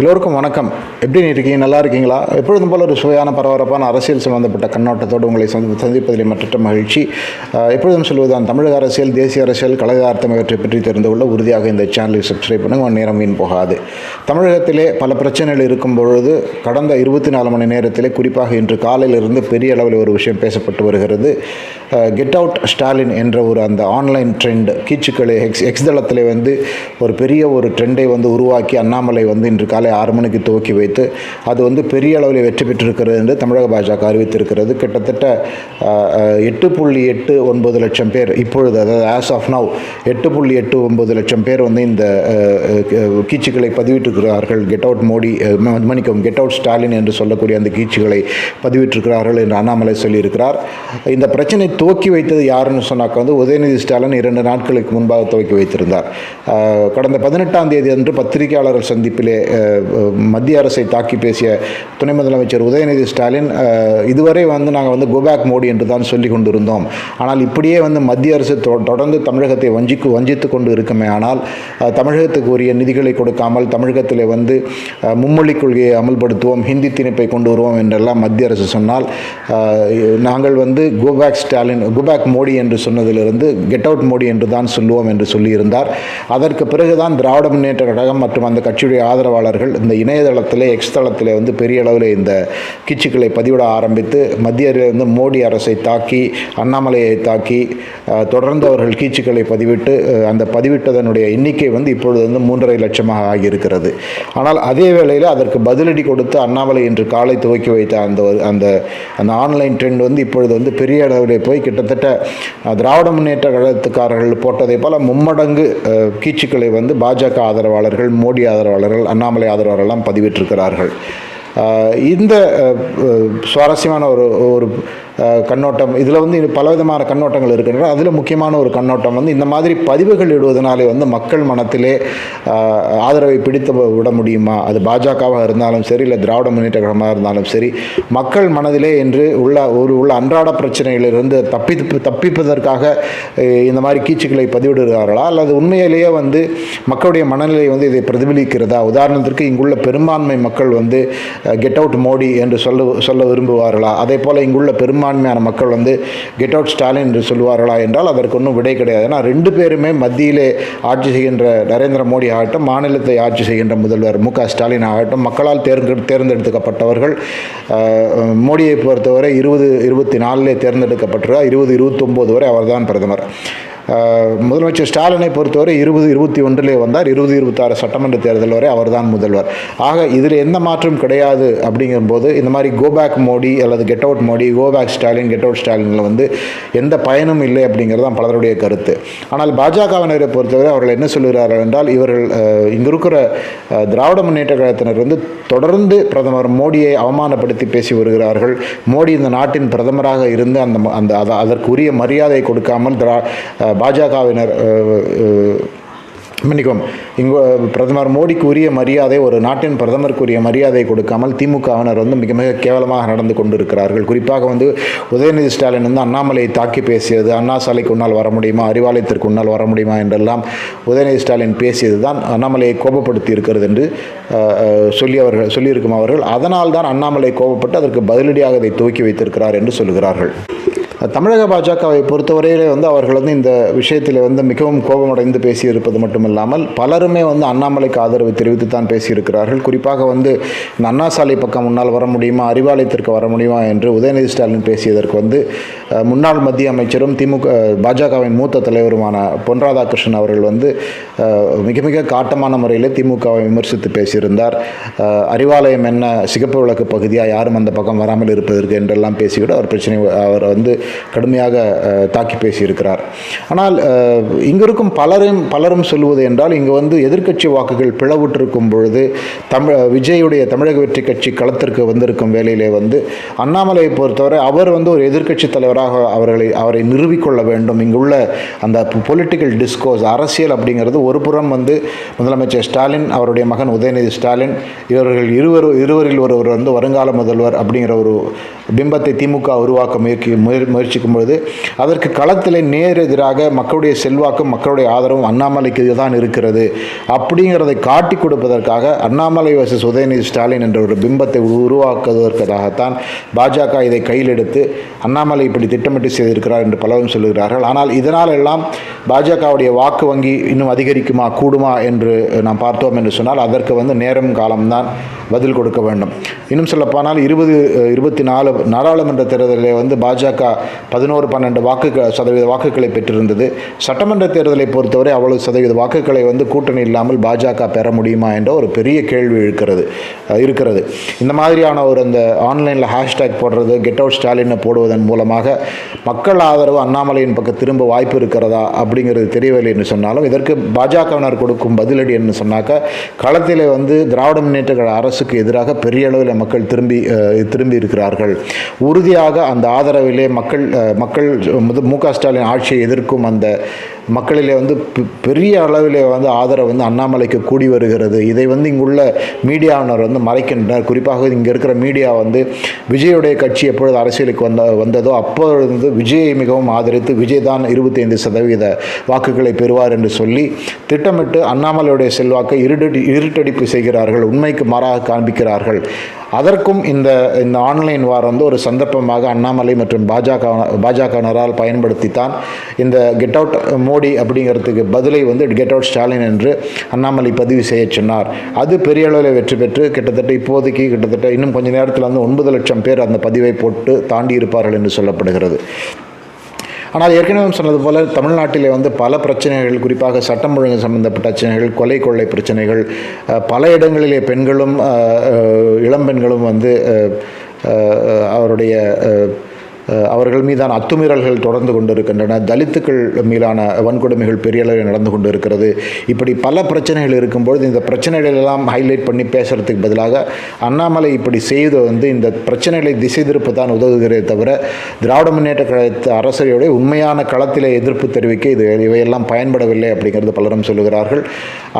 எல்லோருக்கும் வணக்கம். எப்படி இருக்கீங்க? நல்லா இருக்கீங்களா? எப்பொழுதும் போல ஒரு சுவையான பரபரப்பான அரசியல் சம்பந்தப்பட்ட கண்ணோட்டத்தோடு உங்களை சந்தி- சந்திப்பதில் மற்ற மகிழ்ச்சி. எப்பொழுதும் சொல்வதுதான் தமிழக அரசியல் தேசிய அரசியல் கழக அர்த்தம் இவற்றை பற்றி தெரிந்து கொள்ள உறுதியாக இந்த சேனலை சப்ஸ்கிரைப் பண்ணுங்க. நேரம் வீண் போகாது. தமிழகத்திலே பல பிரச்சனைகள் இருக்கும் பொழுது கடந்த இருபத்தி நாலு மணி நேரத்திலே குறிப்பாக இன்று காலையிலிருந்து பெரிய அளவில் ஒரு விஷயம் பேசப்பட்டு வருகிறது. கெட் அவுட் ஸ்டாலின் என்ற ஒரு அந்த ஆன்லைன் ட்ரெண்ட் கீச்சுக்களை எக்ஸ் எக்ஸ் தளத்தில் வந்து ஒரு பெரிய ஒரு ட்ரெண்டை வந்து உருவாக்கி அண்ணாமலை வந்து இன்று காலை ஆறு மணிக்கு துவக்கி வைத்து அது வந்து பெரிய அளவில் வெற்றி பெற்றிருக்கிறது என்று தமிழக பாஜக அறிவித்திருக்கிறது. கிட்டத்தட்ட எட்டு புள்ளி எட்டு ஒன்பது லட்சம் பேர் இப்பொழுது அதாவது ஆஸ் ஆஃப் நவ் எட்டு புள்ளி எட்டு ஒன்பது லட்சம் பேர் வந்து இந்த கீச்சுக்களை பதிவிட்டிருக்கிறார்கள். கெட் அவுட் மோடி மன்னிக்கவும் கெட் அவுட் ஸ்டாலின் என்று சொல்லக்கூடிய அந்த கீச்சுகளை பதிவிட்டிருக்கிறார்கள் என்று அண்ணாமலை சொல்லியிருக்கிறார். இந்த பிரச்சனை துவக்கி வைத்தது யாருன்னு சொன்னாக்க வந்து உதயநிதி ஸ்டாலின் இரண்டு நாட்களுக்கு முன்பாக துவக்கி வைத்திருந்தார். கடந்த பதினெட்டாம் தேதி அன்று பத்திரிகையாளர்கள் சந்திப்பிலே மத்திய அரசை தாக்கி பேசிய துணை முதலமைச்சர் உதயநிதி ஸ்டாலின் இதுவரை வந்து நாங்கள் வந்து கோபேக் மோடி என்று தான் சொல்லி கொண்டிருந்தோம். ஆனால் இப்படியே வந்து மத்திய அரசு தொ- தொடர்ந்து தமிழகத்தை வஞ்சிக்கு வஞ்சித்து கொண்டு இருக்குமே. ஆனால் தமிழகத்துக்கு உரிய நிதிகளை கொடுக்காமல் தமிழகத்தில் வந்து அஹ், மும்மொழி கொள்கையை அமல்படுத்துவோம் ஹிந்தி திணிப்பை கொண்டு வருவோம் என்றெல்லாம் மத்திய அரசு சொன்னால் நாங்கள் வந்து கோபேக் ஸ்டாலின் கோபேக் மோடி என்று சொன்னதிலிருந்து கெட் அவுட் மோடி என்று தான் சொல்லுவோம் என்று சொல்லியிருந்தார். அதற்கு பிறகுதான் திராவிட முன்னேற்ற கழகம் மற்றும் அந்த கட்சியுடைய ஆதரவாளர்கள் இந்த இணையதளத்திலே எக்ஸ் தளத்தில் வந்து பெரிய அளவில் இந்த கிச்சுக்களை பதிவிட ஆரம்பித்து மத்திய வந்து மோடி அரசை தாக்கி அண்ணாமலையை தாக்கி தொடர்ந்து அவர்கள் கீச்சுக்களை பதிவிட்டு அந்த பதிவிட்டதனுடைய எண்ணிக்கை வந்து இப்பொழுது வந்து மூன்றரை லட்சமாக ஆகியிருக்கிறது. ஆனால் அதே வேளையில் அதற்கு பதிலடி கொடுத்து அண்ணாமலை இன்று காலை துவக்கி வைத்த அந்த அந்த அந்த ஆன்லைன் ட்ரெண்ட் வந்து இப்பொழுது வந்து பெரிய அளவில் போய் கிட்டத்தட்ட திராவிட முன்னேற்ற கழகத்துக்காரர்கள் போட்டதை போல மும்மடங்கு கீச்சுக்களை வந்து பாஜக ஆதரவாளர்கள் மோடி ஆதரவாளர்கள் அண்ணாமலை ஆதரவரெல்லாம் பதிவிட்டிருக்கிறார்கள் இந்த சுவாரஸ்யமான ஒரு ஒரு கண்ணோட்டம். இதில் வந்து பல பலவிதமான கண்ணோட்டங்கள் இருக்கின்றன. அதில் முக்கியமான ஒரு கண்ணோட்டம் வந்து இந்த மாதிரி பதிவுகள் இடுவதனாலே வந்து மக்கள் மனத்திலே ஆதரவை பிடித்து விட முடியுமா? அது பாஜகவாக இருந்தாலும் சரி இல்லை திராவிட முன்னேற்ற கழகமாக இருந்தாலும் சரி மக்கள் மனதிலே என்று உள்ள ஒரு உள்ள அன்றாட பிரச்சனைகளிலிருந்து தப்பி தப்பிப்பதற்காக இந்த மாதிரி கீச்சுக்களை பதிவிடுகிறார்களா? அல்லது உண்மையிலேயே வந்து மக்களுடைய மனநிலை வந்து இதை பிரதிபலிக்கிறதா? உதாரணத்திற்கு இங்குள்ள பெரும்பான்மை மக்கள் வந்து கெட் அவுட் மோடி என்று சொல்ல சொல்ல விரும்புவார்களா? அதே போல் இங்குள்ள பெரும்பான்மையான மக்கள் வந்து கெட் அவுட் ஸ்டாலின் என்று சொல்வார்களா என்றால் அதற்கு ஒன்றும் விடை கிடையாது. ஏன்னா ரெண்டு பேருமே மத்தியிலே ஆட்சி செய்கின்ற நரேந்திர மோடி ஆகட்டும் மாநிலத்தை ஆட்சி செய்கின்ற முதல்வர் மு க ஸ்டாலின் ஆகட்டும் மக்களால் தேர்ந்து தேர்ந்தெடுக்கப்பட்டவர்கள் மோடியை பொறுத்தவரை இருபது இருபத்தி நாலிலே தேர்ந்தெடுக்கப்பட்டிருக்கார் இருபது இருபத்தொம்போது வரை அவர்தான் பிரதமர். முதலமைச்சர் ஸ்டாலினை பொறுத்தவரை இருபது இருபத்தி ஒன்றிலே வந்தார். இருபது இருபத்தாறு சட்டமன்ற தேர்தல் வரை அவர்தான் முதல்வர். ஆக இதில் எந்த மாற்றம் கிடையாது அப்படிங்கும்போது இந்த மாதிரி கோபேக் மோடி அல்லது get out Modi go back Stalin get out ஸ்டாலினில் வந்து எந்த பயனும் இல்லை அப்படிங்கிறது தான் பலருடைய கருத்து. ஆனால் பாஜகவினரை பொறுத்தவரை அவர்கள் என்ன சொல்கிறார்கள் என்றால் இவர்கள் அஹ், இங்கு இருக்கிற திராவிட முன்னேற்ற கழகத்தினர் வந்து தொடர்ந்து பிரதமர் மோடியை அவமானப்படுத்தி பேசி வருகிறார்கள். மோடி இந்த நாட்டின் பிரதமராக இருந்து அந்த அந்த அதற்குரிய மரியாதை கொடுக்காமல் திரா பாஜகவினர் மன்னிக்கும் இங்கு பிரதமர் மோடிக்கு உரிய மரியாதை ஒரு நாட்டின் பிரதமருக்கு உரிய மரியாதை கொடுக்காமல் திமுகவினர் வந்து மிக மிக கேவலமாக நடந்து கொண்டிருக்கிறார்கள். குறிப்பாக வந்து உதயநிதி ஸ்டாலின் வந்து அண்ணாமலையை தாக்கி பேசியது அண்ணா சாலைக்கு உன்னால் வர முடியுமா அறிவாலயத்திற்கு உன்னால் வர முடியுமா என்றெல்லாம் உதயநிதி ஸ்டாலின் பேசியது தான் அண்ணாமலையை கோபப்படுத்தி இருக்கிறது என்று சொல்லி அவர்கள் சொல்லியிருக்கும் அவர்கள். அதனால் தான் அண்ணாமலை கோபப்பட்டு அதற்கு பதிலடியாக இதை துவக்கி வைத்திருக்கிறார் என்று சொல்கிறார்கள். தமிழக பாஜகவை பொறுத்தவரையிலே வந்து அவர்கள் வந்து இந்த விஷயத்தில் வந்து மிகவும் கோபமடைந்து பேசியிருப்பது மட்டுமில்லாமல் பலருமே வந்து அண்ணாமலைக்கு ஆதரவு தெரிவித்து தான் பேசியிருக்கிறார்கள். குறிப்பாக வந்து இந்த அண்ணா சாலை பக்கம் முன்னால் வர முடியுமா அறிவாலயத்திற்கு வர முடியுமா என்று உதயநிதி ஸ்டாலின் பேசியதற்கு வந்து முன்னாள் மத்திய அமைச்சரும் திமுக பாஜகவின் மூத்த தலைவருமான பொன் ராதாகிருஷ்ணன் அவர்கள் வந்து மிக மிக காட்டமான முறையில் திமுகவை விமர்சித்து பேசியிருந்தார். அறிவாலயம் என்ன சிகப்பு விளக்கு பகுதியாக யாரும் அந்த பக்கம் வராமல் இருப்பதற்கு என்றெல்லாம் பேசிவிட்டு அவர் பிரச்சனை அவர் வந்து கடுமையாக தாக்கி பேசியிருக்கிறார். ஆனால் இங்கிருக்கும் இங்கு இருக்கும் பலரும் பலரும் சொல்லுவது என்றால் இங்கு வந்து எதிர்க்கட்சி வாக்குகள் பிளவுற்றிருக்கும் பொழுது தமிழ் விஜயுடைய தமிழக வெற்றி கட்சி களத்திற்கு வந்திருக்கும் வேலையிலே வந்து அண்ணாமலையை பொறுத்தவரை அவர் வந்து ஒரு எதிர்க்கட்சி தலைவராக அவர்களை அவரை நிறுவிக்கொள்ள வேண்டும். இங்குள்ள அந்த பொலிட்டிக்கல் டிஸ்கோஸ் அரசியல் அப்படிங்கிறது ஒரு புறம் வந்து முதலமைச்சர் ஸ்டாலின் அவருடைய மகன் உதயநிதி ஸ்டாலின் இவர்கள் இருவர் இருவரில் ஒருவர் வந்து வருங்கால முதல்வர் அப்படிங்கிற ஒரு பிம்பத்தை திமுக உருவாக்க முயற்சி முயற் முயற்சிக்கும் பொழுது அதற்கு களத்தில் நேர் எதிராக மக்களுடைய செல்வாக்கும் மக்களுடைய ஆதரவும் அண்ணாமலைக்கு தான் இருக்கிறது. அப்படிங்கிறதை காட்டி கொடுப்பதற்காக அண்ணாமலை வர்சஸ் உதயநிதி ஸ்டாலின் என்ற ஒரு பிம்பத்தை உருவாக்குவதற்காகத்தான் பாஜக இதை கையில் எடுத்து அண்ணாமலை இப்படி திட்டமிட்டு செய்திருக்கிறார் என்று பலரும் சொல்லுகிறார்கள். ஆனால் இதனால் எல்லாம் பாஜகவுடைய வாக்கு வங்கி இன்னும் அதிகரிக்குமா கூடுமா என்று நாம் பார்த்தோம் என்று சொன்னால் அதற்கு வந்து நேரம் காலம்தான் பதில் கொடுக்க வேண்டும். இன்னும் சொல்லப்போனால் இருபது இருபத்தி நாலு நாடாளுமன்ற தேர்தலில் வந்து பாஜக பதினோரு பன்னெண்டு வாக்கு சதவீத வாக்குகளை பெற்றிருந்தது. சட்டமன்ற தேர்தலை பொறுத்தவரை அவ்வளவு சதவீத வாக்குகளை வந்து கூட்டணி இல்லாமல் பாஜக பெற முடியுமா என்ற ஒரு பெரிய கேள்வி இருக்கிறது இருக்கிறது. இந்த மாதிரியான ஒரு அந்த ஆன்லைனில் ஹேஷ்டேக் போடுறது கெட் அவுட் ஸ்டாலினை போடுவதன் மூலமாக மக்கள் ஆதரவு அண்ணாமலையின் பக்கம் திரும்ப வாய்ப்பு இருக்கிறதா அப்படிங்கிறது தெரியவில்லை என்று சொன்னாலும் இதற்கு பாஜகவினர் கொடுக்கும் பதிலடி என்று சொன்னாக்க களத்தில் வந்து திராவிட முன்னேற்ற கழக அரசுக்கு எதிராக பெரிய அளவில் மக்கள் திரும்பி திரும்பி இருக்கிறார்கள். உறுதியாக அந்த ஆதரவிலே மக்கள் மக்கள் மக்கள் மு க ஸ்டாலின் ஆட்சியை எதிர்க்கும் அந்த மக்களிலே வந்து பெரிய அளவிலே வந்து ஆதரவு வந்து அண்ணாமலைக்கு கூடி வருகிறது. இதை வந்து இங்குள்ள மீடியாவினர் வந்து மறைக்கின்றனர் குறிப்பாக இங்கே இருக்கிற மீடியா வந்து விஜயுடைய கட்சி எப்பொழுது அரசியலுக்கு வந்த வந்ததோ அப்பொழுது விஜயை மிகவும் ஆதரித்து விஜய் தான் இருபத்தி ஐந்து சதவீத வாக்குகளை பெறுவார் என்று சொல்லி திட்டமிட்டு அண்ணாமலையுடைய செல்வாக்கை இருட்டடி இருட்டடிப்பு செய்கிறார்கள். உண்மைக்கு மாறாக காண்பிக்கிறார்கள். அதற்கும் இந்த இந்த ஆன்லைன் வார் வந்து ஒரு சந்தர்ப்பமாக அண்ணாமலை மற்றும் பாஜக பாஜகவினரால் பயன்படுத்தித்தான் இந்த கெட் அவுட் மோடி அப்படிங்கிறதுக்கு பதிலை வந்து கெட் அவுட் ஸ்டாலின் என்று அண்ணாமலை பதிவு செய்ய சொன்னார். அது பெரிய அளவில் வெற்றி பெற்று கிட்டத்தட்ட இப்போதைக்கு கிட்டத்தட்ட இன்னும் கொஞ்சம் நேரத்தில் வந்து ஒன்பது லட்சம் பேர் அந்த பதிவை போட்டு தாண்டி இருப்பார்கள் என்று சொல்லப்படுகிறது. ஆனால் ஏற்கனவே சொன்னது போல் தமிழ்நாட்டிலே வந்து பல பிரச்சனைகள் குறிப்பாக சட்டம் ஒழுங்கு சம்பந்தப்பட்ட பிரச்சனைகள் கொலை கொள்ளை பிரச்சனைகள் பல இடங்களிலே பெண்களும் இளம்பெண்களும் வந்து அவருடைய அவர்கள் மீதான அத்துமீறல்கள் தொடர்ந்து கொண்டிருக்கின்றன. தலித்துக்கள் மீதான வன்கொடுமைகள் பெரிய அளவில் நடந்து கொண்டு இருக்கிறது இப்படி பல பிரச்சனைகள் இருக்கும்பொழுது இந்த பிரச்சனைகள் எல்லாம் ஹைலைட் பண்ணி பேசுகிறதுக்கு பதிலாக அண்ணாமலை இப்படி செய்து வந்து இந்த பிரச்சனைகளை திசை திருப்பு தான் உதவுகிறதே தவிர திராவிட முன்னேற்ற கழகத்து அரசுடைய உண்மையான களத்திலே எதிர்ப்பு தெரிவிக்க இது இவையெல்லாம் பயன்படவில்லை அப்படிங்கிறது பலரும் சொல்லுகிறார்கள்.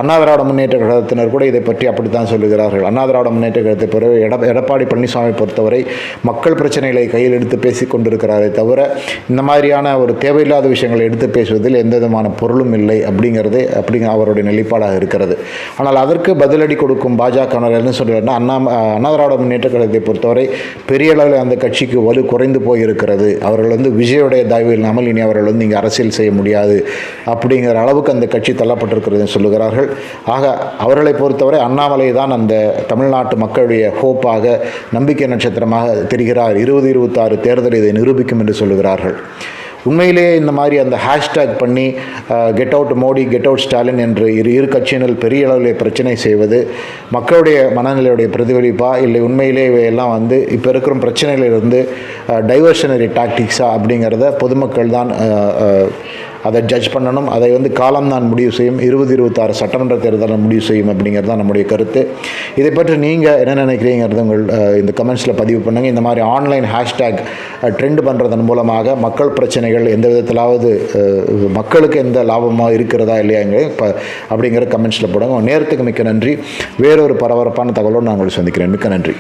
அண்ணா திராவிட முன்னேற்ற கழகத்தினர் கூட இதை பற்றி அப்படித்தான் சொல்லுகிறார்கள். அண்ணா திராவிட முன்னேற்ற கழகத்தை பிறகு எடப்பாடி பழனிசாமி பொறுத்தவரை மக்கள் பிரச்சனைகளை கையில் எடுத்து பேசிக்கொண்டு கொண்டிருக்கிறாரே தவிர இந்த மாதிரியான ஒரு தேவையில்லாத விஷயங்களை எடுத்து பேசுவதில் எந்த விதமான பொருளும் இல்லை அப்படிங்கிறது அப்படிங்க அவருடைய நிலைப்பாடாக இருக்கிறது. ஆனால் அதற்கு பதிலடி கொடுக்கும் பாஜகவினர் என்ன சொல்கிறாருன்னா அண்ணா அண்ணா திராவிட முன்னேற்ற கழகத்தை பொறுத்தவரை பெரிய அளவில் அந்த கட்சிக்கு வலு குறைந்து போயிருக்கிறது. அவர்கள் வந்து விஜயுடைய தயவு இல்லாமல் இனி அவர்கள் வந்து இங்கே அரசியல் செய்ய முடியாது அப்படிங்கிற அளவுக்கு அந்த கட்சி தள்ளப்பட்டிருக்கிறது சொல்லுகிறார்கள். ஆக அவர்களை பொறுத்தவரை அண்ணாமலை தான் அந்த தமிழ்நாட்டு மக்களுடைய ஹோப்பாக நம்பிக்கை நட்சத்திரமாக தெரிகிறார். இருபது இருபத்தாறு தேர்தலை இதை நிரூபிக்கும் என்று சொல்லுகிறார்கள். உண்மையிலேயே இந்த மாதிரி அந்த ஹேஷ்டேக் பண்ணி get out Modi get out Stalin என்று இரு இரு கட்சியினர் பெரிய அளவில் பிரச்சனை செய்வது மக்களுடைய மனநிலையுடைய பிரதிபலிப்பா? இல்லை உண்மையிலே இவையெல்லாம் வந்து இப்போ இருக்கிற பிரச்சனையிலிருந்து டைவர்ஷனரி டாக்டிக்ஸா அப்படிங்கிறத பொதுமக்கள் தான் அதை ஜட்ஜ் பண்ணணும். அதை வந்து காலம் தான் முடிவு செய்யும். இருபது இருபத்தாறு சட்டமன்ற தேர்தலில் முடிவு செய்யும் அப்படிங்கிறது தான் நம்முடைய கருத்து. இதை பற்றி நீங்கள் என்ன நினைக்கிறீங்கிறது உங்கள் இந்த கமெண்ட்ஸில் பதிவு பண்ணுங்கள் இந்த மாதிரி ஆன்லைன் ஹேஷ்டேக் ட்ரெண்ட் பண்ணுறதன் மூலமாக மக்கள் பிரச்சனைகள் எந்த விதத்திலாவது மக்களுக்கு எந்த லாபமாக இருக்கிறதா இல்லையாங்க இப்போ அப்படிங்கிற கமெண்ட்ஸில் போடுங்க. நேரத்துக்கு மிக்க நன்றி. வேறொரு பரபரப்பான தகவலோடு நான் உங்களை சந்திக்கிறேன். மிக்க நன்றி.